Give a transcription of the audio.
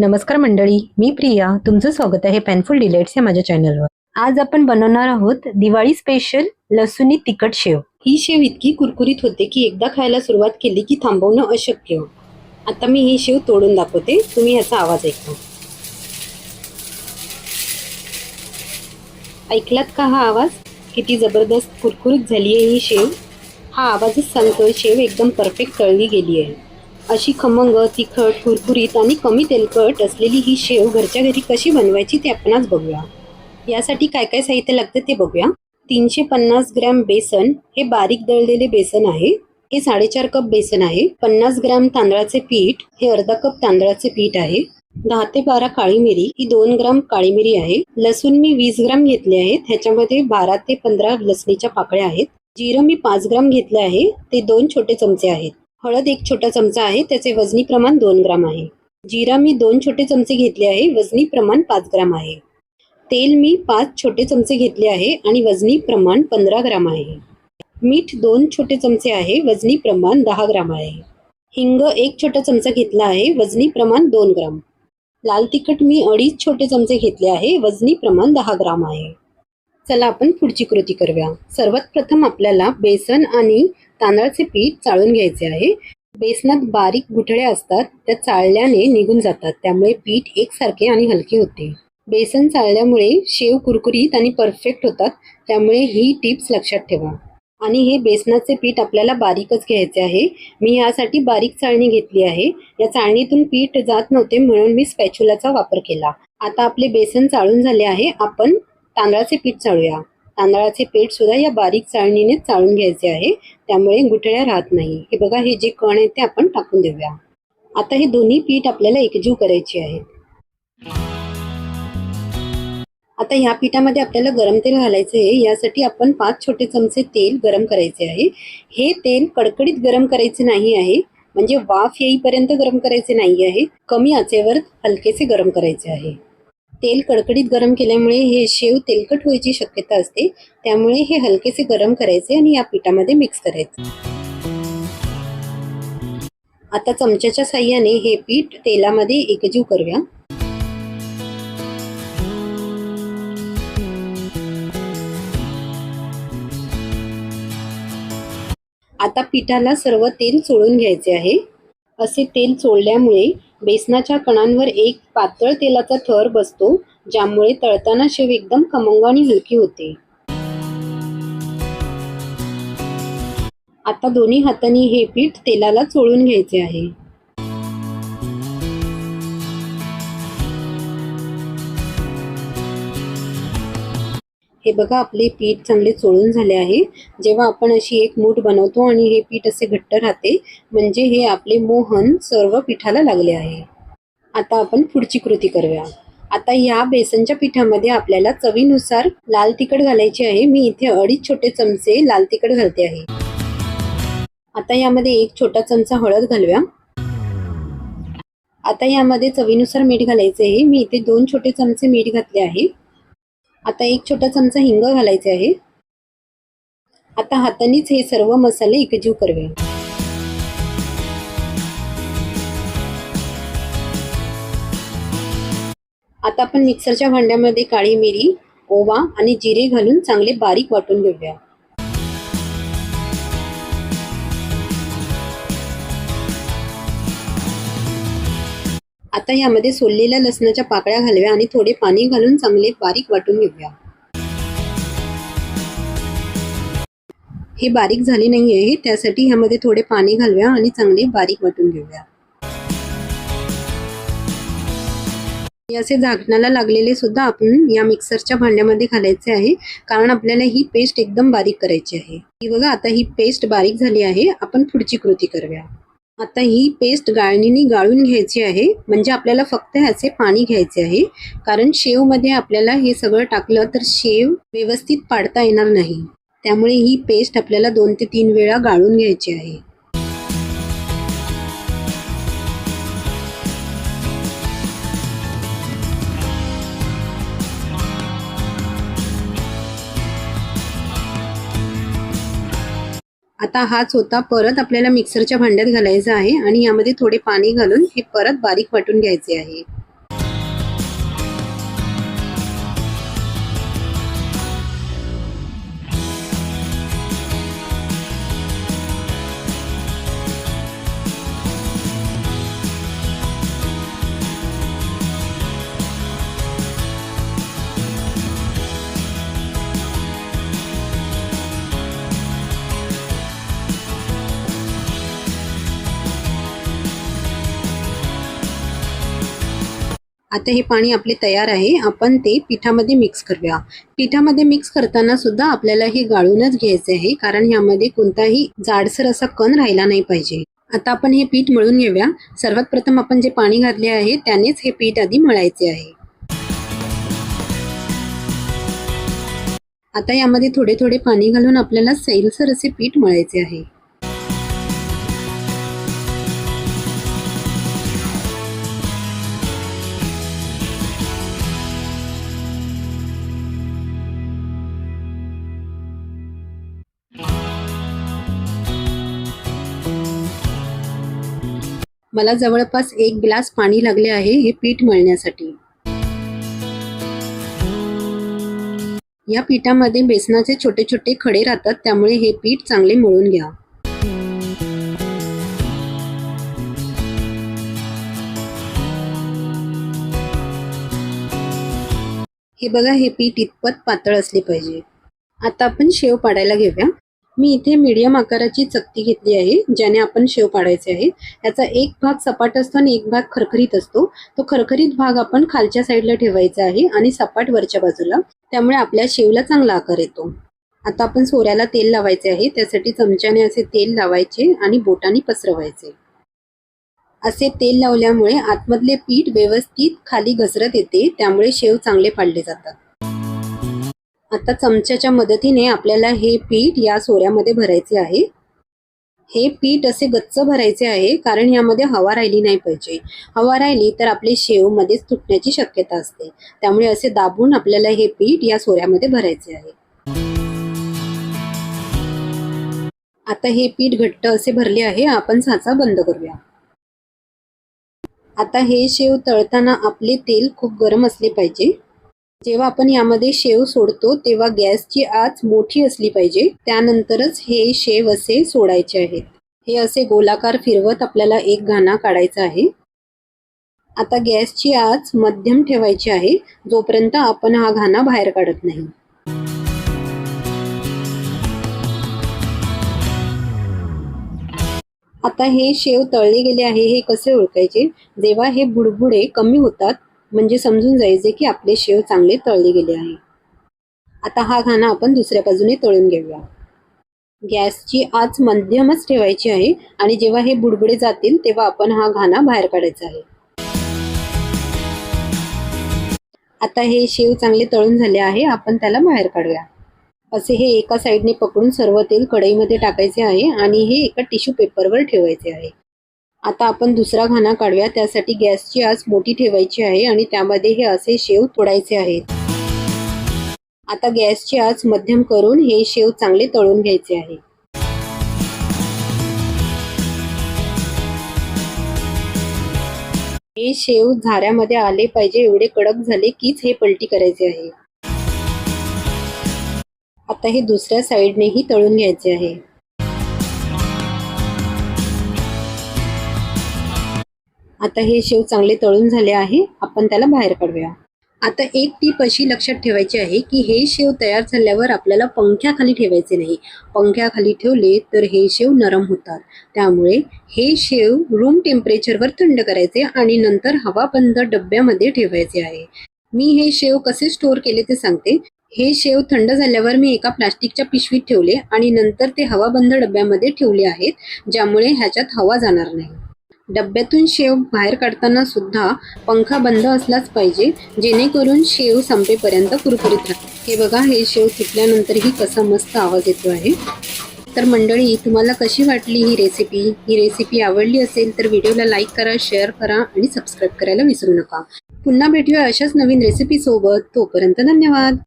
नमस्कार मंडळी मी प्रिया. तुमचं स्वागत आहे पॅनफुल डिलेट्स या माझ्या चॅनलवर आज आपण बनवणार आहोत दिवाळी स्पेशल लसुनी तिखट शेव. ही शेव इतकी कुरकुरीत होते की एकदा खायला सुरुवात केली की थांबवणं अशक्य. आता मी ही शेव तोडून दाखवते. तुम्ही याचा आवाज ऐका ऐकलात का हा आवाज? किती जबरदस्त कुरकुरीत झाली आहे ही शेव. हा आवाजच सांगतोय शेव एकदम परफेक्ट तळली गेली आहे अशी खमंग तिखट कुरकुरीत आणि कमी तेलकट असलेली ही शेव घरच्या घरी कशी बनवायची ते आपणच बघूया. यासाठी काय काय साहित्य लागतं ते बघूया. तीनशे पन्नास ग्रॅम बेसन हे बारीक दळलेले बेसन आहे. हे साडेचार कप बेसन आहे. पन्नास ग्रॅम तांदळाचे पीठ हे अर्धा कप तांदळाचे पीठ आहे. दहा ते बारा काळी मिरी ही दोन ग्राम काळी मिरी आहे. लसूण मी वीस ग्राम घेतले आहेत. ह्याच्यामध्ये बारा ते पंधरा लसणीच्या पाकळ्या आहेत. जिरं मी पाच ग्राम घेतले आहे. ते दोन छोटे चमचे आहेत. हळद एक छोटा चमचा आहे त्याचे वजनी प्रमाण दोन ग्राम आहे. जिरा मी दोन छोटे चमचे घेतले आहे वजनी प्रमाण पाच ग्राम आहे. तेल मी पाच छोटे चमचे घेतले आहे आणि वजनी प्रमाण पंधरा ग्राम आहे. मीठ दोन छोटे चमचे आहे वजनी प्रमाण दहा ग्राम आहे. हिंग एक छोटा चमचा घेतला आहे वजनी प्रमाण दोन ग्राम. लाल तिखट मी अडीच छोटे चमचे घेतले आहे वजनी प्रमाण दहा ग्राम आहे. चला आपण पुढची कृती करूया. सर्वात प्रथम आपल्याला बेसन आणि तांदळाचे पीठ चाळून घ्यायचे आहे. बेसनात बारीक गुठळ्या असतात त्या चाळल्याने निघून जातात. त्यामुळे पीठ एकसारखे आणि हलके होते. बेसन चाळल्यामुळे शेव कुरकुरीत आणि परफेक्ट होतात त्यामुळे ही टिप्स लक्षात ठेवा. आणि हे बेसनाचे पीठ आपल्याला बारीकच घ्यायचे आहे. मी यासाठी बारीक चाळणी घेतली आहे. या चाळणीतून पीठ जात नव्हते म्हणून मी स्पॅच्युलाचा वापर केला. आता आपले बेसन चाळून झाले आहे. आपण तांदळाचे पीठ चाळूया. तांदळाचे पीठ सुद्धा या बारीक चाळणीने चाळून घ्यायचे आहे. त्यामुळे गुठळ्या राहत नाही. हे बघा हे जे कण आहेत ते आपण टाकून देऊया. आता हे दोन्ही पीठ आपल्याला एकजीव करायचे आहे. आता ह्या पिठामध्ये आपल्याला गरम तेल घालायचे आहे. यासाठी आपण पाच छोटे चमचे तेल गरम करायचे आहे. हे तेल कडकडीत गरम करायचे नाही आहे. म्हणजे वाफ येईपर्यंत गरम करायचे नाही आहे. कमी आचेवर हलकेसे गरम करायचे आहे. तेल कडकडीत गरम केल्यामुळे हे शेव तेलकट व्हायची शक्यता असते. त्यामुळे हे हलकेसे गरम करायचे आणि या पिठामध्ये मिक्स करायचे. आता चमच्याच्या साह्याने हे पीठ तेलामध्ये एकजीव करूया. आता पिठाला सर्व तेल चोळून घ्यायचे आहे. असे तेल चोळल्यामुळे बेसनाच्या कणांवर एक पातळ तेलाचा थर बसतो ज्यामुळे तळताना शेव एकदम खमंग आणि हलकी होते. आता दोन्ही हातांनी हे पीठ तेलाला चोळून घ्यायचे आहे. हे बघा आपले पीठ चांगले चोळून झाले आहे. जेव्हा आपण अशी एक मूठ बनवतो आणि हे पीठ असे घट्ट राहते म्हणजे हे आपले मोहन सर्व पिठाला लागले आहे. आता आपण पुढची कृती करूया. आता या बेसनच्या पिठामध्ये आपल्याला चवीनुसार लाल तिखट घालायची आहे. मी इथे अडीच छोटे चमचे लाल तिखट घालते आहे. आता यामध्ये एक छोटा चमचा हळद घालूया. आता यामध्ये चवीनुसार मीठ घालायचे आहे. मी इथे दोन छोटे चमचे मीठ घातले आहे. आता एक छोटा चमचा हिंग घालायचे आहे. आता हातानेच हे सर्व मसाले एकजीव करवे आता आपण मिक्सरच्या भांड्यामध्ये काळी मिरी ओवा आणि जिरे घालून चांगले बारीक वाटून घेऊया. आता यामध्ये सोललेल्या लसणाच्या पाकळ्या घालव्या आणि थोडे पाणी घालून चांगले बारीक वाटून घेऊया. हे बारीक झाले नाही आहे त्यासाठी ह्यामध्ये थोडे पाणी घालूया आणि चांगले बारीक वाटून घेऊया. असे झाकणाला लागलेले सुद्धा आपण या मिक्सरच्या भांड्यामध्ये घालायचे आहे कारण आपल्याला ही पेस्ट एकदम बारीक करायची आहे. ही बघा आता ही पेस्ट बारीक झाली आहे आपण पुढची कृती करूया. आता ही पेस्ट गाळणीने गाळून घ्यायची आहे. म्हणजे आपल्याला फक्त ह्याचे पाणी घ्यायचे आहे. कारण शेवमध्ये आपल्याला हे सगळं टाकलं तर शेव व्यवस्थित पाडता येणार नाही. त्यामुळे ही पेस्ट आपल्याला दोन ते तीन वेळा गाळून घ्यायची आहे. आता हाच होता. परत आपल्याला मिक्सरच्या भांड्यात घालायचा आहे आणि यामध्ये थोडे पाणी घालून हे परत बारीक वाटून घ्यायचे आहे. आता हे पाणी आपले तयार आहे. आपण ते पिठामध्ये मिक्स करूया. पिठामध्ये मिक्स करताना सुद्धा आपल्याला हे गाळूनच घ्यायचे आहे. कारण ह्यामध्ये कोणताही जाडसर असा कण राहिला नाही पाहिजे. आता आपण हे पीठ मळून घेऊया. सर्वात प्रथम आपण जे पाणी घातले आहे त्यानेच हे पीठ आधी मळायचे आहे. आता यामध्ये थोडे थोडे पाणी घालून आपल्याला सैलसर असे पीठ मळायचे आहे. मला जवळपास एक ग्लास पाणी लागले आहे हे पीठ मळण्यासाठी. या पिठामध्ये बेसनाचे छोटे छोटे खडे राहतात त्यामुळे हे पीठ चांगले मळून घ्या. हे बघा हे पीठ इतपत पातळ असले पाहिजे. आता आपण शेव पाडायला घेऊया. मी इथे मीडियम आकाराची चकती घेतली आहे ज्याने आपण शेव पाडायचे आहे. याचा एक भाग सपाट असतो आणि एक भाग खरखरीत असतो. तो खरखरीत भाग आपण खालच्या साईडला ठेवायचा आहे आणि सपाट वरच्या बाजूला. त्यामुळे आपल्या शेवला चांगला आकार येतो. आता आपण सोऱ्याला तेल लावायचे आहे. त्यासाठी चमच्याने असे तेल लावायचे आणि बोटाने पसरवायचे. असे तेल लावल्यामुळे आतमधले पीठ व्यवस्थित खाली घसरत येते. त्यामुळे शेव चांगले पाडले जातात. आता चमच्याच्या मदतीने आपल्याला हे पीठ या सोऱ्यामध्ये भरायचे आहे. हे पीठ असे गच्च भरायचे आहे कारण यामध्ये हवा राहिली नाही पाहिजे. हवा राहिली तर आपले शेव मध्येच तुटण्याची शक्यता असते. त्यामुळे असे दाबून आपल्याला हे पीठ या सोऱ्यामध्ये भरायचे आहे. आता हे पीठ घट्ट असे भरले आहे आपण साचा बंद करूया. आता हे शेव तळताना आपले तेल खूप गरम असले पाहिजे. जेव्हा आपण यामध्ये शेव सोडतो तेव्हा गॅसची आच मोठी असली पाहिजे. त्यानंतरच हे शेव असे सोडायचे आहेत. हे असे गोलाकार फिरवत आपल्याला एक घाणा काढायचा आहे. आता गॅसची आच मध्यम ठेवायची आहे. जोपर्यंत आपण हा घाणा बाहेर काढत नाही. आता हे शेव तळले गेले आहे हे कसे ओळखायचे? जेव्हा हे बुडबुडे कमी होतात म्हणजे समजून जायचे की आपले शेव चांगले तळले गेले आहे. आता हा घाणा आपण दुसऱ्या बाजूने तळून घेऊया. गॅसची आच मध्यमच ठेवायची आहे आणि जेव्हा हे बुडबुडे जातील तेव्हा आपण हा घाणा बाहेर काढायचा आहे. आता हे शेव चांगले तळून झाले आहे आपण त्याला बाहेर काढूया. असे हे एका साईडने पकडून सर्व तेल कढईमध्ये टाकायचे आहे आणि हे एका टिश्यू पेपरवर ठेवायचे आहे. आता आपण दुसरा घाणा काढूया. त्यासाठी गॅसची आज मोठी ठेवायची आहे आणि त्यामध्ये हे असे शेव तोडायचे आहेत. आता गॅसची आच मध्यम करून हे शेव चांगले तळून घ्यायचे आहे. हे शेव झाऱ्यामध्ये आले पाहिजे. एवढे कडक झाले कीच हे पलटी करायचे आहे. आता हे दुसऱ्या साईडनेही तळून घ्यायचे आहे. आता हे शेव चांगले तळून झाले आहे. आपण त्याला बाहेर काढूया. आता एक टीप अशी लक्षात ठेवायची आहे की हे शेव तयार झाल्यावर आपल्याला पंख्याखाली ठेवायचे नाही. पंख्याखाली ठेवले तर हे शेव नरम होतात. त्यामुळे हे शेव रूम टेम्परेचरवर थंड करायचे आणि नंतर हवाबंद डब्यामध्ये ठेवायचे आहे. मी हे शेव कसे स्टोअर केले ते सांगते. हे शेव थंड झाल्यावर मी एका प्लास्टिकच्या पिशवीत ठेवले आणि नंतर ते हवाबंद डब्यामध्ये ठेवले आहेत ज्यामुळे ह्याच्यात हवा जाणार नाही. डब्यातून शेव बाहेर काढताना सुद्धा पंखा बंद असलाच पाहिजे जेणेकरून शेव संपेपर्यंत कुरकुरीत राहते हे बघा हे शेव तुटल्यानंतरही कसा मस्त आवाज येतो आहे. तर मंडळी तुम्हाला कशी वाटली ही रेसिपी ही रेसिपी आवडली असेल तर व्हिडिओला लाईक करा शेअर करा आणि सबस्क्राईब करायला विसरू नका. पुन्हा भेटूया अशाच नवीन रेसिपीसोबत तोपर्यंत धन्यवाद!